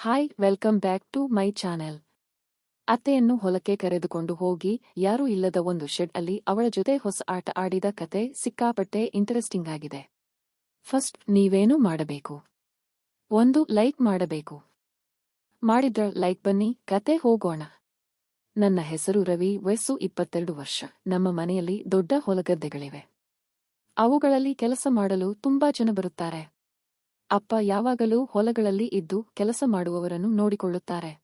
Hi welcome back to my channel ಅತ್ತೆಯನ್ನು ಹೊಲಕ್ಕೆ ಕರೆದುಕೊಂಡು ಹೋಗಿ, ಯಾರೂ ಇಲ್ಲದ ಒಂದು ಶೆಡ್ ಅಲ್ಲಿ ಅವಳ ಜೊತೆ ಹೊಸ ಆಟ ಆಡಿದ ಕತೆ ಸಿಕ್ಕಾಪಟ್ಟೆ ಇಂಟರೆಸ್ಟಿಂಗ್ ಆಗಿದೆ. ಫಸ್ಟ್ ನೀವೇನು ಮಾಡಬೇಕು? ಒಂದು ಲೈಕ್ ಮಾಡಬೇಕು. ಮಾಡಿದ್ರ ಲೈಕ್ ಬನ್ನಿ, ಕತೆ ಹೋಗೋಣ. ನನ್ನ ಹೆಸರು ರವಿ, ವಯಸ್ಸು ಇಪ್ಪತ್ತೆರಡು ವರ್ಷ. ನಮ್ಮ ಮನೆಯಲ್ಲಿ ದೊಡ್ಡ ಹೊಲಗದ್ದೆಗಳಿವೆ. ಅವುಗಳಲ್ಲಿ ಕೆಲಸ ಮಾಡಲು ತುಂಬಾ ಜನ ಬರುತ್ತಾರೆ. ಅಪ್ಪ ಯಾವಾಗಲೂ ಹೊಲಗಳಲ್ಲಿ ಇದ್ದು ಕೆಲಸ ಮಾಡುವವರನ್ನು ನೋಡಿಕೊಳ್ಳುತ್ತಾರೆ.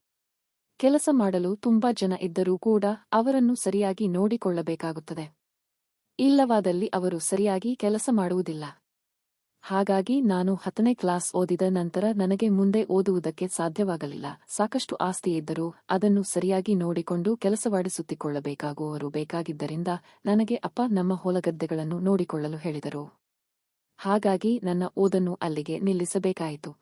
ಕೆಲಸ ಮಾಡಲು ತುಂಬಾ ಜನ ಇದ್ದರೂ ಕೂಡ ಅವರನ್ನು ಸರಿಯಾಗಿ ನೋಡಿಕೊಳ್ಳಬೇಕಾಗುತ್ತದೆ. ಇಲ್ಲವಾದಲ್ಲಿ ಅವರು ಸರಿಯಾಗಿ ಕೆಲಸ ಮಾಡುವುದಿಲ್ಲ. ಹಾಗಾಗಿ ನಾನು ಹತ್ತನೇ ಕ್ಲಾಸ್ ಓದಿದ ನಂತರ ನನಗೆ ಮುಂದೆ ಓದುವುದಕ್ಕೆ ಸಾಧ್ಯವಾಗಲಿಲ್ಲ. ಸಾಕಷ್ಟು ಆಸ್ತಿ ಇದ್ದರೂ ಅದನ್ನು ಸರಿಯಾಗಿ ನೋಡಿಕೊಂಡು ಕೆಲಸವಾಡಿಸುತ್ತಿಕೊಳ್ಳಬೇಕಾಗುವವರು ಬೇಕಾಗಿದ್ದರಿಂದ ನನಗೆ ಅಪ್ಪ ನಮ್ಮ ಹೊಲಗದ್ದೆಗಳನ್ನು ನೋಡಿಕೊಳ್ಳಲು ಹೇಳಿದರು. ಹಾಗಾಗಿ ನನ್ನ ಓದನ್ನು ಅಲ್ಲಿಗೆ ನಿಲ್ಲಿಸಬೇಕಾಯಿತು.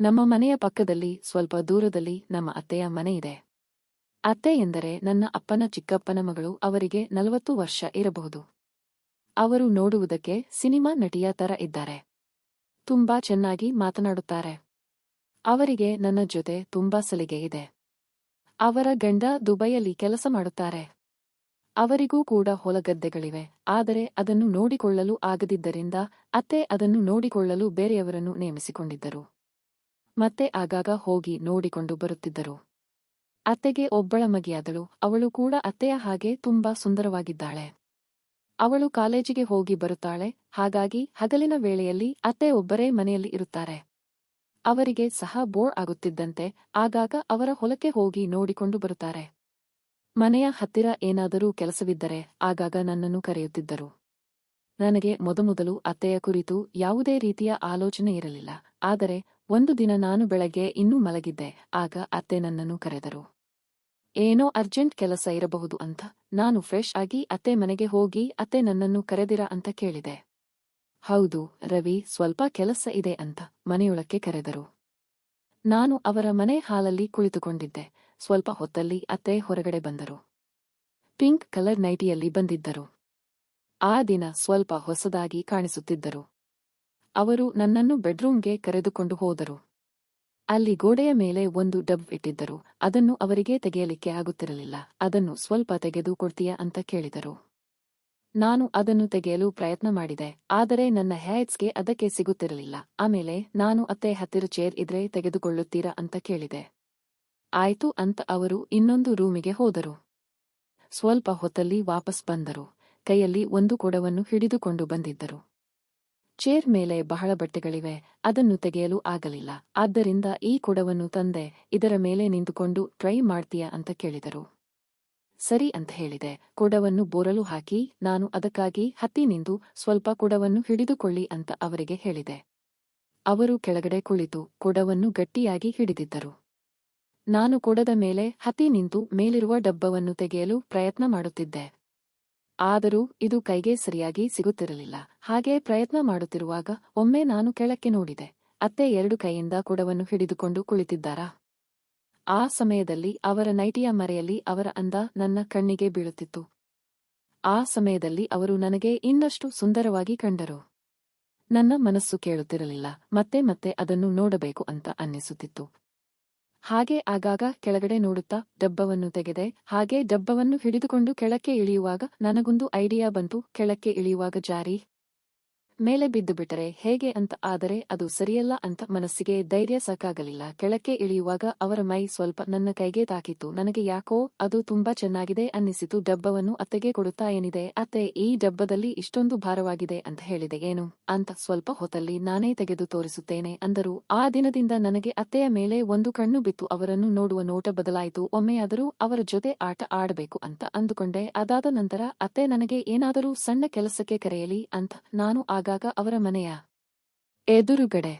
ನಮ್ಮ ಮನೆಯ ಪಕ್ಕದಲ್ಲಿ, ಸ್ವಲ್ಪ ದೂರದಲ್ಲಿ ನಮ್ಮ ಅತ್ತೆಯ ಮನೆ ಇದೆ. ಅತ್ತೆ ಎಂದರೆ ನನ್ನ ಅಪ್ಪನ ಚಿಕ್ಕಪ್ಪನ ಮಗಳು ಅವರಿಗೆ ನಲವತ್ತು ವರ್ಷ ಇರಬಹುದು. ಅವರು ನೋಡುವುದಕ್ಕೆ ಸಿನಿಮಾ ನಟಿಯ ತರ ಇದ್ದಾರೆ. ತುಂಬಾ ಚೆನ್ನಾಗಿ ಮಾತನಾಡುತ್ತಾರೆ. ಅವರಿಗೆ ನನ್ನ ಜೊತೆ ತುಂಬಾ ಸಲಿಗೆ ಇದೆ. ಅವರ ಗಂಡ ದುಬೈಯಲ್ಲಿ ಕೆಲಸ ಮಾಡುತ್ತಾರೆ. ಅವರಿಗೂ ಕೂಡ ಹೊಲಗದ್ದೆಗಳಿವೆ. ಆದರೆ ಅದನ್ನು ನೋಡಿಕೊಳ್ಳಲು ಆಗದಿದ್ದರಿಂದ ಅತ್ತೆ ಅದನ್ನು ನೋಡಿಕೊಳ್ಳಲು ಬೇರೆಯವರನ್ನು ನೇಮಿಸಿಕೊಂಡಿದ್ದರು. ಮತ್ತೆ ಆಗಾಗ ಹೋಗಿ ನೋಡಿಕೊಂಡು ಬರುತ್ತಿದ್ದರು. ಅತ್ತೆಗೆ ಒಬ್ಬಳ ಮಗಿಯಾದಳು. ಅವಳು ಕೂಡ ಅತ್ತೆಯ ಹಾಗೆ ತುಂಬಾ ಸುಂದರವಾಗಿದ್ದಾಳೆ. ಅವಳು ಕಾಲೇಜಿಗೆ ಹೋಗಿ ಬರುತ್ತಾಳೆ. ಹಾಗಾಗಿ ಹಗಲಿನ ವೇಳೆಯಲ್ಲಿ ಅತ್ತೆ ಒಬ್ಬರೇ ಮನೆಯಲ್ಲಿ ಇರುತ್ತಾರೆ. ಅವರಿಗೆ ಸಹ ಬೋರ್ ಆಗುತ್ತಿದ್ದಂತೆ ಆಗಾಗ ಅವರ ಹೊಲಕ್ಕೆ ಹೋಗಿ ನೋಡಿಕೊಂಡು ಬರುತ್ತಾರೆ. ಮನೆಯ ಹತ್ತಿರ ಏನಾದರೂ ಕೆಲಸವಿದ್ದರೆ ಆಗಾಗ ನನ್ನನ್ನು ಕರೆಯುತ್ತಿದ್ದರು. ನನಗೆ ಮೊದಮೊದಲು ಅತ್ತೆಯ ಕುರಿತು ಯಾವುದೇ ರೀತಿಯ ಆಲೋಚನೆ ಇರಲಿಲ್ಲ. ಆದರೆ ಒಂದು ದಿನ ನಾನು ಬೆಳಗ್ಗೆ ಇನ್ನೂ ಮಲಗಿದ್ದೆ. ಆಗ ಅತ್ತೆ ನನ್ನನ್ನು ಕರೆದರು. ಏನೋ ಅರ್ಜೆಂಟ್ ಕೆಲಸ ಇರಬಹುದು ಅಂತ. ನಾನು ಫ್ರೆಶ್ ಆಗಿ ಅತ್ತೆ ಮನೆಗೆ ಹೋಗಿ ಅತ್ತೆ ನನ್ನನ್ನು ಕರೆದಿರ ಅಂತ ಕೇಳಿದೆ. ಹೌದು, ರವಿ ಸ್ವಲ್ಪ ಕೆಲಸ ಇದೆ ಅಂತ ಮನೆಯೊಳಕ್ಕೆ ಕರೆದರು. ನಾನು ಅವರ ಮನೆ ಹಾಲಲ್ಲಿ ಕುಳಿತುಕೊಂಡಿದ್ದೆ. ಸ್ವಲ್ಪ ಹೊತ್ತಲ್ಲಿ ಅತ್ತೆ ಹೊರಗಡೆ ಬಂದರು. ಪಿಂಕ್ ಕಲರ್ ನೈಟಿಯಲ್ಲಿ ಬಂದಿದ್ದರು. ಆ ದಿನ ಸ್ವಲ್ಪ ಹೊಸದಾಗಿ ಕಾಣಿಸುತ್ತಿದ್ದರು. ಅವರು ನನ್ನನ್ನು ಬೆಡ್ರೂಮ್ಗೆ ಕರೆದುಕೊಂಡು ಹೋದರು. ಅಲ್ಲಿ ಗೋಡೆಯ ಮೇಲೆ ಒಂದು ಡಬ್ ಇಟ್ಟಿದ್ದರು. ಅದನ್ನು ಅವರಿಗೆ ತೆಗೆಯಲಿಕ್ಕೆ ಆಗುತ್ತಿರಲಿಲ್ಲ. ಅದನ್ನು ಸ್ವಲ್ಪ ತೆಗೆದು ಕೊಡ್ತೀಯಾ ಅಂತ ಕೇಳಿದರು. ನಾನು ಅದನ್ನು ತೆಗೆಯಲು ಪ್ರಯತ್ನ ಮಾಡಿದೆ, ಆದರೆ ನನ್ನ ಹ್ಯಾಟ್ಸ್ಗೆ ಅದಕ್ಕೆ ಸಿಗುತ್ತಿರಲಿಲ್ಲ. ಆಮೇಲೆ ನಾನು ಅತ್ತೆ ಹತ್ತಿರ ಚೇರ್ ಇದ್ರೆ ತೆಗೆದುಕೊಳ್ಳುತ್ತೀರಾ ಅಂತ ಕೇಳಿದೆ. ಆಯ್ತು ಅಂತ ಅವರು ಇನ್ನೊಂದು ರೂಮಿಗೆ ಹೋದರು. ಸ್ವಲ್ಪ ಹೊತ್ತಲ್ಲಿ ವಾಪಸ್ ಬಂದರು. ಕೈಯಲ್ಲಿ ಒಂದು ಕೊಡವನ್ನು ಹಿಡಿದುಕೊಂಡು ಬಂದಿದ್ದರು. ಚೇರ್ ಮೇಲೆ ಬಹಳ ಬಟ್ಟೆಗಳಿವೆ, ಅದನ್ನು ತೆಗೆಯಲು ಆಗಲಿಲ್ಲ. ಆದ್ದರಿಂದ ಈ ಕೊಡವನ್ನು ತಂದೆ, ಇದರ ಮೇಲೆ ನಿಂತುಕೊಂಡು, ಟ್ರೈ ಮಾಡ್ತೀಯ? ಅಂತ ಕೇಳಿದರು. ಸರಿ ಅಂತ ಹೇಳಿದೆ. ಕೊಡವನ್ನು ಬೋರಲು ಹಾಕಿ, ನಾನು ಅದಕ್ಕಾಗಿ ಹತ್ತಿ ನಿಂತು ಸ್ವಲ್ಪ ಕೊಡವನ್ನು ಹಿಡಿದುಕೊಳ್ಳಿ ಅಂತ ಅವರಿಗೆ ಹೇಳಿದೆ. ಅವರು ಕೆಳಗಡೆ ಕುಳಿತು, ಕೊಡವನ್ನು ಗಟ್ಟಿಯಾಗಿ ಹಿಡಿದಿದ್ದರು. ನಾನು ಕೊಡದ ಮೇಲೆ ಹತಿ ನಿಂತು ಮೇಲಿರುವ ಡಬ್ಬವನ್ನು ತೆಗೆಯಲು ಪ್ರಯತ್ನ ಮಾಡುತ್ತಿದ್ದೆ. ಆದರೂ ಇದು ಕೈಗೆ ಸರಿಯಾಗಿ ಸಿಗುತ್ತಿರಲಿಲ್ಲ. ಹಾಗೆ ಪ್ರಯತ್ನ ಮಾಡುತ್ತಿರುವಾಗ ಒಮ್ಮೆ ನಾನು ಕೆಳಕ್ಕೆ ನೋಡಿದೆ. ಅತ್ತೆ ಎರಡು ಕೈಯಿಂದ ಕೊಡವನ್ನು ಹಿಡಿದುಕೊಂಡು ಕುಳಿತಿದ್ದಾರಾ? ಆ ಸಮಯದಲ್ಲಿ ಅವರ ನೈಟಿಯ ಮರೆಯಲ್ಲಿ ಅವರ ಅಂದ ನನ್ನ ಕಣ್ಣಿಗೆ ಬೀಳುತ್ತಿತ್ತು. ಆ ಸಮಯದಲ್ಲಿ ಅವರು ನನಗೆ ಇನ್ನಷ್ಟು ಸುಂದರವಾಗಿ ಕಂಡರು. ನನ್ನ ಮನಸ್ಸು ಕೇಳುತ್ತಿರಲಿಲ್ಲ. ಮತ್ತೆ ಮತ್ತೆ ಅದನ್ನು ನೋಡಬೇಕು ಅಂತ ಅನ್ನಿಸುತ್ತಿತ್ತು. ಹಾಗೆ ಆಗಾಗ ಕೆಳಗಡೆ ನೋಡುತ್ತಾ ಡಬ್ಬವನ್ನು ತೆಗೆದೆ ಹಾಗೆ ಡಬ್ಬವನ್ನು ಹಿಡಿದುಕೊಂಡು ಕೆಳಕ್ಕೆ ಇಳಿಯುವಾಗ ನನಗೊಂದು ಐಡಿಯಾ ಬಂತು. ಕೆಳಕ್ಕೆ ಇಳಿಯುವಾಗ ಜಾರಿ. ಮೇಲೆ ಬಿದ್ದು ಬಿಟ್ಟರೆ ಹೇಗೆ ಅಂತ ಆದರೆ ಅದು ಸರಿಯಲ್ಲ ಅಂತ ಮನಸ್ಸಿಗೆ ಧೈರ್ಯ ಸಾಕಾಗಲಿಲ್ಲ. ಕೆಳಕ್ಕೆ ಇಳಿಯುವಾಗ ಅವರ ಮೈ ಸ್ವಲ್ಪ ನನ್ನ ಕೈಗೆ ತಾಕಿತು ನನಗೆ ಯಾಕೋ ಅದು ತುಂಬಾ ಚೆನ್ನಾಗಿದೆ ಅನ್ನಿಸಿತು. ಡಬ್ಬವನ್ನು ಅತ್ತೆಗೆ ಕೊಡುತ್ತಾ ಏನಿದೆ? ಅತ್ತೆ, ಈ ಡಬ್ಬದಲ್ಲಿ ಇಷ್ಟೊಂದು ಭಾರವಾಗಿದೆ ಅಂತ ಹೇಳಿದೆ. ಏನು ಅಂತ ಸ್ವಲ್ಪ ಹೊತ್ತಲ್ಲಿ ನಾನೇ ತೆಗೆದು ತೋರಿಸುತ್ತೇನೆ ಅಂದರು. ಆ ದಿನದಿಂದ ನನಗೆ ಅತ್ತೆಯ ಮೇಲೆ ಒಂದು ಕಣ್ಣು ಬಿತ್ತು. ಅವರನ್ನು ನೋಡುವ ನೋಟ ಬದಲಾಯಿತು. ಒಮ್ಮೆಯಾದರೂ ಅವರ ಜೊತೆ ಆಟ ಆಡಬೇಕು ಅಂತ ಅಂದುಕೊಂಡೆ. ಅದಾದ ನಂತರ, ಅತ್ತೆ, ನನಗೆ ಏನಾದರೂ ಸಣ್ಣ ಕೆಲಸಕ್ಕೆ ಕರೆಯಲಿ ಅಂತ ನಾನು ಆಗಾಗ ಅವರ ಮನೆಯ ಎದುರುಗಡೆ.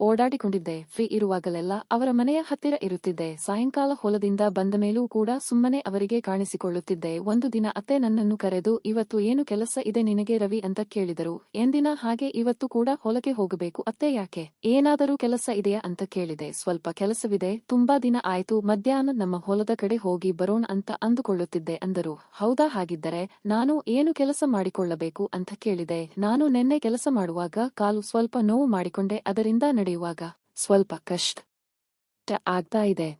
ಓಡಾಡಿಕೊಂಡಿದ್ದೆ. ಫ್ರೀ ಇರುವಾಗಲೆಲ್ಲ ಅವರ ಮನೆಯ ಹತ್ತಿರ ಇರುತ್ತಿದ್ದೆ. ಸಾಯಂಕಾಲ ಹೊಲದಿಂದ ಬಂದ ಮೇಲೂ ಕೂಡ ಸುಮ್ಮನೆ ಅವರಿಗೆ ಕಾಣಿಸಿಕೊಳ್ಳುತ್ತಿದ್ದೆ. ಒಂದು ದಿನ ಅತ್ತೆ ನನ್ನನ್ನು ಕರೆದು, ಇವತ್ತು ಏನು ಕೆಲಸ ಇದೆ ನಿನಗೆ ರವಿ ಅಂತ ಕೇಳಿದರು. ಎಂದಿನ ಹಾಗೆ ಇವತ್ತು ಕೂಡ ಹೊಲಕ್ಕೆ ಹೋಗಬೇಕು. ಅತ್ತೆ ಯಾಕೆ? ಏನಾದರೂ ಕೆಲಸ ಇದೆಯಾ? ಅಂತ ಕೇಳಿದೆ. ಸ್ವಲ್ಪ ಕೆಲಸವಿದೆ. ತುಂಬಾ ದಿನ ಆಯ್ತು. ಮಧ್ಯಾಹ್ನ ನಮ್ಮ ಹೊಲದ ಕಡೆ ಹೋಗಿ ಬರೋಣ ಅಂತ ಅಂದುಕೊಳ್ಳುತ್ತಿದ್ದೆ, ಅಂದರು. ಹೌದಾ? ಹಾಗಿದ್ದರೆ ನಾನು ಏನು ಕೆಲಸ ಮಾಡಿಕೊಳ್ಳಬೇಕು? ಅಂತ ಕೇಳಿದೆ. ನಾನು ನಿನ್ನೆ ಕೆಲಸ ಮಾಡುವಾಗ ಕಾಲು ಸ್ವಲ್ಪ ನೋವು ಮಾಡಿಕೊಂಡೆ. ಅದರಿಂದ ನಡೆಯುವಾಗ ಸ್ವಲ್ಪ ಕಷ್ಟ ಆಗ್ತಾ ಇದೆ.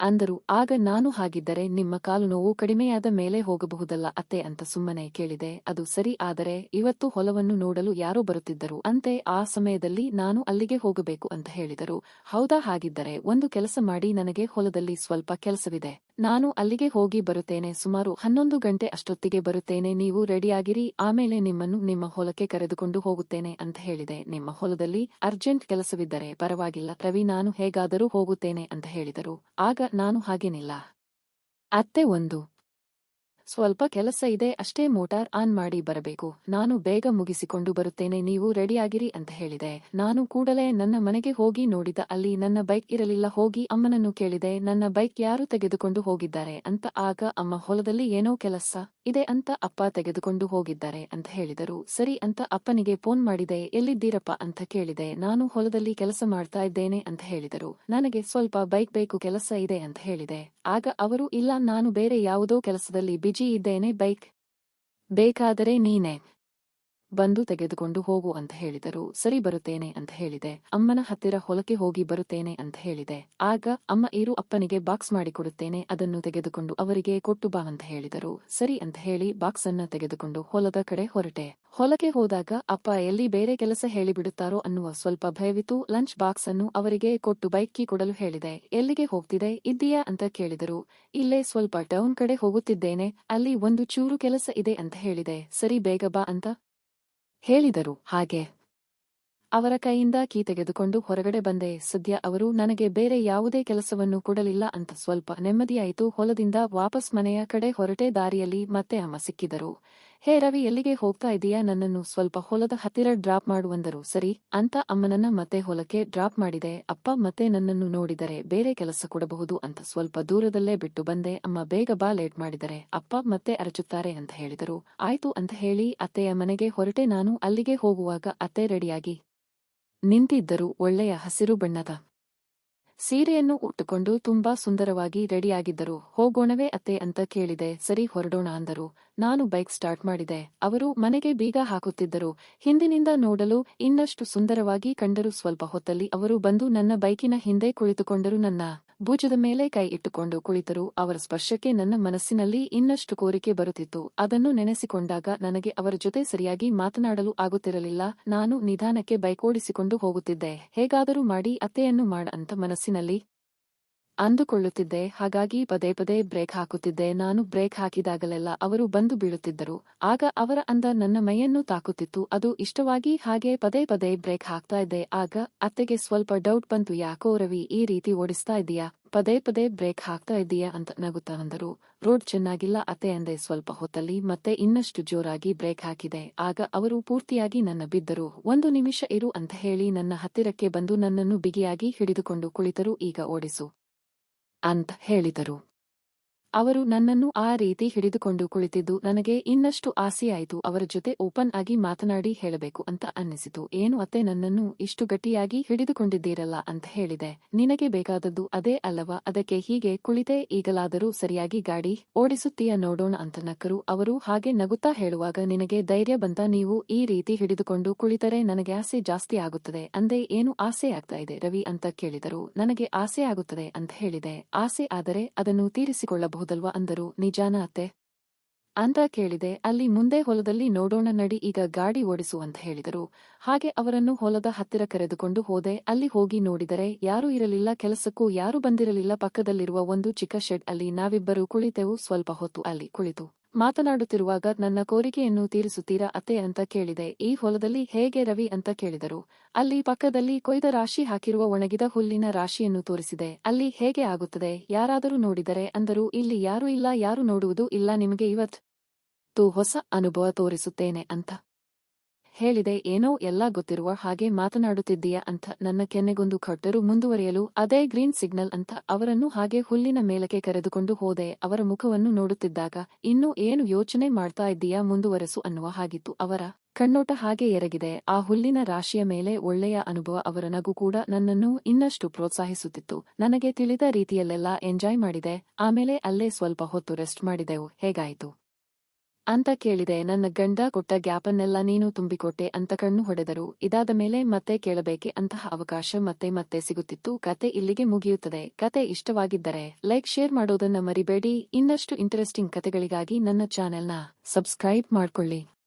ಅಂದರು, ಆಗ ನಾನು ಹಾಗಿದ್ದರೆ ನಿಮ್ಮ ಕಾಲು ನೋವು ಕಡಿಮೆಯಾದ ಮೇಲೆ ಹೋಗಬಹುದಲ್ಲ ಅತ್ತೆ ಅಂತ ಸುಮ್ಮನೆ ಕೇಳಿದೆ. ಅದು ಸರಿ, ಆದರೆ ಇವತ್ತು ಹೊಲವನ್ನು ನೋಡಲು ಯಾರೋ ಬರುತ್ತಿದ್ದರು. ಅಂತೆ, ಆ ಸಮಯದಲ್ಲಿ ನಾನು ಅಲ್ಲಿಗೆ ಹೋಗಬೇಕು ಅಂತ ಹೇಳಿದರು. ಹೌದಾ, ಹಾಗಿದ್ದರೆ ಒಂದು ಕೆಲಸ ಮಾಡಿ, ನನಗೆ ಹೊಲದಲ್ಲಿ ಸ್ವಲ್ಪ ಕೆಲಸವಿದೆ. ನಾನು ಅಲ್ಲಿಗೆ ಹೋಗಿ ಬರುತ್ತೇನೆ. ಸುಮಾರು ಹನ್ನೊಂದು ಗಂಟೆ ಅಷ್ಟೊತ್ತಿಗೆ ಬರುತ್ತೇನೆ. ನೀವು ರೆಡಿಯಾಗಿರಿ. ಆಮೇಲೆ ನಿಮ್ಮನ್ನು ನಿಮ್ಮ ಹೊಲಕ್ಕೆ ಕರೆದುಕೊಂಡು ಹೋಗುತ್ತೇನೆ ಅಂತ ಹೇಳಿದೆ. ನಿಮ್ಮ ಹೊಲದಲ್ಲಿ ಅರ್ಜೆಂಟ್ ಕೆಲಸವಿದ್ದರೆ ಪರವಾಗಿಲ್ಲ. ರವಿ, ನಾನು ಹೇಗಾದರೂ ಹೋಗುತ್ತೇನೆ ಅಂತ ಹೇಳಿದರು. ಆಗ ನಾನು ಹಾಗೇನಿಲ್ಲ. ಅತ್ತೆ ಒಂದು ಸ್ವಲ್ಪ ಕೆಲಸ ಇದೆ, ಅಷ್ಟೇ ಮೋಟಾರ್ ಆನ್ ಮಾಡಿ ಬರಬೇಕು. ನಾನು ಬೇಗ ಮುಗಿಸಿಕೊಂಡು ಬರುತ್ತೇನೆ, ನೀವು ರೆಡಿಯಾಗಿರಿ ಅಂತ ಹೇಳಿದೆ. ನಾನು ಕೂಡಲೇ ನನ್ನ ಮನೆಗೆ ಹೋಗಿ ನೋಡಿದ ಅಲ್ಲಿ ನನ್ನ ಬೈಕ್ ಇರಲಿಲ್ಲ, ಹೋಗಿ ಅಮ್ಮನನ್ನು ಕೇಳಿದೆ. ನನ್ನ ಬೈಕ್ ಯಾರು ತೆಗೆದುಕೊಂಡು ಹೋಗಿದ್ದಾರೆ ಅಂತ ಆಗ ಅಮ್ಮ, ಹೊಲದಲ್ಲಿ ಏನೋ ಕೆಲಸ ಇದೆ ಅಂತ ಅಪ್ಪ ತೆಗೆದುಕೊಂಡು ಹೋಗಿದ್ದಾರೆ ಅಂತ ಹೇಳಿದರು. ಸರಿ ಅಂತ ಅಪ್ಪನಿಗೆ ಫೋನ್ ಮಾಡಿದೆ, ಎಲ್ಲಿದ್ದೀರಪ್ಪ ಅಂತ ಕೇಳಿದೆ. ನಾನು ಹೊಲದಲ್ಲಿ ಕೆಲಸ ಮಾಡ್ತಾ ಇದ್ದೇನೆ ಅಂತ ಹೇಳಿದರು. ನನಗೆ ಸ್ವಲ್ಪ ಬೈಕ್ ಬೇಕು, ಕೆಲಸ ಇದೆ ಅಂತ ಹೇಳಿದೆ. ಆಗ ಅವರು ಇಲ್ಲ ನಾನು ಬೇರೆ ಯಾವುದೋ ಕೆಲಸದಲ್ಲಿ ಬಿಜಿ ಇದ್ದೇನೆ ಬೈಕ್. ಬೇಕಾದರೆ ನೀನೆ. ಬಂದು ತೆಗೆದುಕೊಂಡು ಹೋಗು ಅಂತ ಹೇಳಿದರು. ಸರಿ ಬರುತ್ತೇನೆ ಅಂತ ಹೇಳಿದೆ. ಅಮ್ಮನ ಹತ್ತಿರ ಹೊಲಕ್ಕೆ ಹೋಗಿ ಬರುತ್ತೇನೆ ಅಂತ ಹೇಳಿದೆ. ಆಗ ಅಮ್ಮ, ಇರು, ಅಪ್ಪನಿಗೆ ಬಾಕ್ಸ್ ಮಾಡಿಕೊಡುತ್ತೇನೆ, ಅದನ್ನು ತೆಗೆದುಕೊಂಡು ಅವರಿಗೆ ಕೊಟ್ಟು ಬಾ ಅಂತ ಹೇಳಿದರು. ಸರಿ ಅಂತ ಹೇಳಿ ಬಾಕ್ಸ್ ಅನ್ನ ತೆಗೆದುಕೊಂಡು ಹೊಲದ ಕಡೆ ಹೊರಟೆ. ಹೊಲಕ್ಕೆ ಹೋದಾಗ, ಅಪ್ಪ, ಎಲ್ಲಿ ಬೇರೆ ಕೆಲಸ ಹೇಳಿಬಿಡುತ್ತಾರೋ ಅನ್ನುವ ಸ್ವಲ್ಪ ಭಯವಿತು ಲಂಚ್ ಬಾಕ್ಸ್ ಅನ್ನು ಅವರಿಗೆ ಕೊಟ್ಟು ಬೈಕ್ಗೆ ಕೊಡಲು ಹೇಳಿದೆ. ಎಲ್ಲಿಗೆ ಹೋಗ್ತಿದೆ, ಇದ್ದೀಯಾ ಅಂತ ಕೇಳಿದರು. ಇಲ್ಲೇ ಸ್ವಲ್ಪ ಟೌನ್ ಕಡೆ ಹೋಗುತ್ತಿದ್ದೇನೆ. ಅಲ್ಲಿ ಒಂದು ಚೂರು ಕೆಲಸ ಇದೆ ಅಂತ ಹೇಳಿದೆ. ಸರಿ, ಬೇಗ ಬಾ ಅಂತ ಹೇಳಿದರು, ಹಾಗೆ. ಅವರ ಕೈಯಿಂದ ಕೀ ತೆಗೆದುಕೊಂಡು ಹೊರಗಡೆ ಬಂದೆ. ಸದ್ಯ ಅವರು ನನಗೆ ಬೇರೆ ಯಾವುದೇ ಕೆಲಸವನ್ನು ಕೊಡಲಿಲ್ಲ ಅಂತ ಸ್ವಲ್ಪ ನೆಮ್ಮದಿಯಾಯಿತು. ಹೊಲದಿಂದ ವಾಪಸ್ ಮನೆಯ ಕಡೆ ಹೊರಟೆ ದಾರಿಯಲ್ಲಿ ಮತ್ತೆ ಅಮ್ಮ ಸಿಕ್ಕಿದರು. ಹೇ ರವಿ, ಎಲ್ಲಿಗೆ ಹೋಗ್ತಾ ಇದೀಯಾ? ನನ್ನನ್ನು ಸ್ವಲ್ಪ ಹೊಲದ ಹತ್ತಿರ ಡ್ರಾಪ್ ಮಾಡುವಂದರು ಸರಿ ಅಂತ ಅಮ್ಮನನ್ನ ಮತ್ತೆ ಹೊಲಕ್ಕೆ ಡ್ರಾಪ್ ಮಾಡಿದೆ. ಅಪ್ಪ, ಮತ್ತೆ ನನ್ನನ್ನು ನೋಡಿದರೆ ಬೇರೆ ಕೆಲಸ ಕೊಡಬಹುದು ಅಂತ ಸ್ವಲ್ಪ ದೂರದಲ್ಲೇ ಬಿಟ್ಟು ಬಂದೆ. ಅಮ್ಮ ಬೇಗ ಬಾ, ಲೇಟ್ ಮಾಡಿದರೆ. ಅಪ್ಪ, ಮತ್ತೆ ಅರಚುತ್ತಾರೆ ಅಂತ ಹೇಳಿದರು. ಆಯ್ತು ಅಂತ ಹೇಳಿ ಅತ್ತೆಯ ಮನೆಗೆ ಹೊರಟೆ. ನಾನು ಅಲ್ಲಿಗೆ ಹೋಗುವಾಗ ಅತ್ತೆ ರೆಡಿಯಾಗಿ ನಿಂತಿದ್ದರು. ಒಳ್ಳೆಯ ಹಸಿರು ಬಣ್ಣದ ಸೀರೆಯನ್ನು ಉಟ್ಟುಕೊಂಡು ತುಂಬಾ ಸುಂದರವಾಗಿ ರೆಡಿಯಾಗಿದ್ದರು. ಹೋಗೋಣವೇ ಅತ್ತೆ ಅಂತ ಕೇಳಿದೆ. ಸರಿ ಹೊರಡೋಣ ಅಂದರು. ನಾನು ಬೈಕ್ ಸ್ಟಾರ್ಟ್ ಮಾಡಿದೆ. ಅವರು ಮನೆಗೆ ಬೀಗ ಹಾಕುತ್ತಿದ್ದರು. ಹಿಂದಿನಿಂದ ನೋಡಲು ಇನ್ನಷ್ಟು ಸುಂದರವಾಗಿ ಕಂಡರು ಸ್ವಲ್ಪ ಹೊತ್ತಲ್ಲಿ ಅವರು ಬಂದು ನನ್ನ ಬೈಕಿನ ಹಿಂದೆ ಕುಳಿತುಕೊಂಡರು. ನನ್ನ ಭುಜದ ಮೇಲೆ ಕೈ ಇಟ್ಟುಕೊಂಡು ಕುಳಿತರು. ಅವರ ಸ್ಪರ್ಶಕ್ಕೆ ನನ್ನ ಮನಸ್ಸಿನಲ್ಲಿ ಇನ್ನಷ್ಟು ಕೋರಿಕೆ ಬರುತ್ತಿತ್ತು. ಅದನ್ನು ನೆನೆಸಿಕೊಂಡಾಗ ನನಗೆ ಅವರ ಜೊತೆ ಸರಿಯಾಗಿ ಮಾತನಾಡಲು ಆಗುತ್ತಿರಲಿಲ್ಲ. ನಾನು ನಿಧಾನಕ್ಕೆ ಬೈಕ್ ಓಡಿಸಿಕೊಂಡು ಹೋಗುತ್ತಿದ್ದೆ. ಹೇಗಾದರೂ ಮಾಡಿ ಅತ್ತೆಯನ್ನು ಮಾಡ ಅಂತ ಮನಸ್ಸಿನಲ್ಲಿ ಅಂದುಕೊಳ್ಳುತ್ತಿದ್ದೆ, ಹಾಗಾಗಿ ಪದೇ ಪದೇ ಬ್ರೇಕ್ ಹಾಕುತ್ತಿದ್ದೆ. ನಾನು ಬ್ರೇಕ್ ಹಾಕಿದಾಗಲೆಲ್ಲ ಅವರು ಬಂದು ಬೀಳುತ್ತಿದ್ದರು. ಆಗ ಅವರ ಅಂದ ನನ್ನ ಮೈಯನ್ನು ತಾಕುತ್ತಿತ್ತು. ಅದು ಇಷ್ಟವಾಗಿ ಹಾಗೆ ಪದೇ ಪದೇ ಬ್ರೇಕ್ ಹಾಕ್ತಾ ಇದ್ದೆ. ಆಗ ಅತ್ತೆಗೆ ಸ್ವಲ್ಪ ಡೌಟ್ ಬಂತು, ಯಾಕೋ ರವಿ, ಈ ರೀತಿ ಓಡಿಸ್ತಾ ಇದೀಯಾ? ಪದೇ ಪದೇ ಬ್ರೇಕ್ ಹಾಕ್ತಾ ಇದ್ದೀಯಾ ಅಂತ ನಗುತ್ತಾ ಅಂದರು. ರೋಡ್ ಚೆನ್ನಾಗಿಲ್ಲ, ಅತ್ತೆ ಅಂದೆ ಸ್ವಲ್ಪ ಹೊತ್ತಲ್ಲಿ ಮತ್ತೆ ಇನ್ನಷ್ಟು ಜೋರಾಗಿ ಬ್ರೇಕ್ ಹಾಕಿದೆ. ಆಗ ಅವರು ಪೂರ್ತಿಯಾಗಿ ನನ್ನ ಬಿದ್ದರು. ಒಂದು ನಿಮಿಷ ಇರು ಅಂತ ಹೇಳಿ ನನ್ನ ಹತ್ತಿರಕ್ಕೆ ಬಂದು ನನ್ನನ್ನು ಬಿಗಿಯಾಗಿ ಹಿಡಿದುಕೊಂಡು ಕುಳಿತರು. ಈಗ ಓಡಿಸು. ಅಂತ ಹೇಳಿದರು. ಅವರು ನನ್ನನ್ನು ಆ ರೀತಿ ಹಿಡಿದುಕೊಂಡು ಕುಳಿತಿದ್ದು ನನಗೆ ಇನ್ನಷ್ಟು ಆಸೆಯಾಯಿತು. ಅವರ ಜೊತೆ ಓಪನ್ ಆಗಿ ಮಾತನಾಡಿ ಹೇಳಬೇಕು ಅಂತ ಅನ್ನಿಸಿತು. ಏನು ಅತ್ತೆ ನನ್ನನ್ನು ಇಷ್ಟು ಗಟ್ಟಿಯಾಗಿ ಹಿಡಿದುಕೊಂಡಿದ್ದೀರಲ್ಲ ಅಂತ ಹೇಳಿದೆ. ನಿನಗೆ ಬೇಕಾದದ್ದು ಅದೇ ಅಲ್ಲವಾ? ಅದಕ್ಕೆ ಹೀಗೆ ಕುಳಿತೆ, ಈಗಲಾದರೂ ಸರಿಯಾಗಿ ಗಾಡಿ ಓಡಿಸುತ್ತೀಯ ನೋಡೋಣ ಅಂತ ನಕ್ಕರು. ಅವರು ಹಾಗೆ ನಗುತ್ತಾ ಹೇಳುವಾಗ, ನಿನಗೆ ಧೈರ್ಯ ಬಂತ ನೀವು ಈ ರೀತಿ ಹಿಡಿದುಕೊಂಡು ಕುಳಿತರೆ ನನಗೆ ಆಸೆ ಜಾಸ್ತಿ ಆಗುತ್ತದೆ. ಅಂದೆ, ಏನು ಆಸೆ ಆಗ್ತಾ ಇದೆ ರವಿ ಅಂತ ಕೇಳಿದರು. ನನಗೆ ಆಸೆ ಆಗುತ್ತದೆ ಅಂತ ಹೇಳಿದೆ. ಆಸೆ ಆದರೆ ಅದನ್ನು ತೀರಿಸಿಕೊಳ್ಳಬಹುದು. ಬಹುದಲ್ವಾ ಅಂದರು. ನಿಜಾನ ಅತ್ತೆ. ಅಂತ ಕೇಳಿದೆ, ಅಲ್ಲಿ ಮುಂದೆ ಹೊಲದಲ್ಲಿ ನೋಡೋಣ ನಡಿ, ಈಗ ಗಾಡಿ ಓಡಿಸು ಅಂತ ಹೇಳಿದರು. ಹಾಗೆ ಅವರನ್ನು ಹೊಲದ ಹತ್ತಿರ ಕರೆದುಕೊಂಡು ಹೋದೆ. ಅಲ್ಲಿ ಹೋಗಿ ನೋಡಿದರೆ, ಯಾರೂ ಇರಲಿಲ್ಲ, ಕೆಲಸಕ್ಕೂ ಯಾರೂ ಬಂದಿರಲಿಲ್ಲ. ಪಕ್ಕದಲ್ಲಿರುವ ಒಂದು ಚಿಕ್ಕ ಶೆಡ್ ಅಲ್ಲಿ ನಾವಿಬ್ಬರು ಕುಳಿತೆವು. ಸ್ವಲ್ಪ ಹೊತ್ತು ಅಲ್ಲಿ ಕುಳಿತು. ಮಾತನಾಡುತ್ತಿರುವಾಗ, ನನ್ನ ಕೋರಿಕೆಯನ್ನು ತೀರಿಸುತ್ತೀರಾ? ಅತ್ತೆ ಅಂತ ಕೇಳಿದೆ. ಈ ಹೊಲದಲ್ಲಿ ಹೇಗೆ ರವಿ ಅಂತ ಕೇಳಿದರು. ಅಲ್ಲಿ ಪಕ್ಕದಲ್ಲಿ ಕೊಯ್ದ ರಾಶಿ ಹಾಕಿರುವ ಒಣಗಿದ ಹುಲ್ಲಿನ ರಾಶಿಯನ್ನು ತೋರಿಸಿದೆ. ಅಲ್ಲಿ ಹೇಗೆ ಆಗುತ್ತದೆ? ಯಾರಾದರೂ ನೋಡಿದರೆ ಅಂದರು, ಇಲ್ಲಿ ಯಾರೂ ಇಲ್ಲ, ಯಾರು ನೋಡುವುದು ಇಲ್ಲ, ನಿಮಗೆ ಇವತ್ತು ಹೊಸ ಅನುಭವ ತೋರಿಸುತ್ತೇನೆ ಅಂತ. ಹೇಳಿದೆ, ಏನೋ ಎಲ್ಲ ಗೊತ್ತಿರುವ ಹಾಗೆ ಮಾತನಾಡುತ್ತಿದ್ದೀಯ ಅಂತ ನನ್ನ ಕೆನ್ನೆಗೊಂದು ಕಟ್ಟರು ಮುಂದುವರಿಯಲು ಅದೇ ಗ್ರೀನ್ ಸಿಗ್ನಲ್ ಅಂತ ಅವರನ್ನು ಹಾಗೆ ಹುಲ್ಲಿನ ಮೇಲಕ್ಕೆ ಕರೆದುಕೊಂಡು ಹೋದೆ, ಅವರ ಮುಖವನ್ನು ನೋಡುತ್ತಿದ್ದಾಗ, ಇನ್ನೂ ಏನು ಯೋಚನೆ ಮಾಡ್ತಾ ಇದ್ದೀಯಾ ಮುಂದುವರೆಸು ಅನ್ನುವ ಹಾಗಿತ್ತು ಅವರ ಕಣ್ಣೋಟ ಹಾಗೆ ಎರಗಿದೆ, ಆ ಹುಲ್ಲಿನ ರಾಶಿಯ ಮೇಲೆ ಒಳ್ಳೆಯ ಅನುಭವ ಅವರ ನಗು ಕೂಡ ನನ್ನನ್ನು ಇನ್ನಷ್ಟು ಪ್ರೋತ್ಸಾಹಿಸುತ್ತಿತ್ತು, ನನಗೆ ತಿಳಿದ ರೀತಿಯಲ್ಲೆಲ್ಲ ಎಂಜಾಯ್ ಮಾಡಿದೆ, ಆಮೇಲೆ ಅಲ್ಲೇ ಸ್ವಲ್ಪ ಹೊತ್ತು ರೆಸ್ಟ್ ಮಾಡಿದೆವು, ಹೇಗಾಯಿತು? ಅಂತ ಕೇಳಿದೆ. ನನ್ನ ಗಂಡ ಕೊಟ್ಟ ಗ್ಯಾಪನ್ನೆಲ್ಲ ನೀನು ತುಂಬಿಕೊಟ್ಟೆ ಅಂತ ಕಣ್ಣು ಹೊಡೆದರು. ಇದಾದ ಮೇಲೆ ಮತ್ತೆ ಕೇಳಬೇಕೆ ಅಂತಹ ಅವಕಾಶ ಮತ್ತೆ ಮತ್ತೆ ಸಿಗುತ್ತಿತ್ತು. ಕತೆ ಇಲ್ಲಿಗೆ ಮುಗಿಯುತ್ತದೆ. ಕತೆ ಇಷ್ಟವಾಗಿದ್ದರೆ ಲೈಕ್, ಶೇರ್ ಮಾಡೋದನ್ನ ಮರಿಬೇಡಿ. ಇನ್ನಷ್ಟು ಇಂಟರೆಸ್ಟಿಂಗ್ ಕತೆಗಳಿಗಾಗಿ ನನ್ನ ಚಾನೆಲ್ನ ಸಬ್ಸ್ಕ್ರೈಬ್ ಮಾಡ್ಕೊಳ್ಳಿ.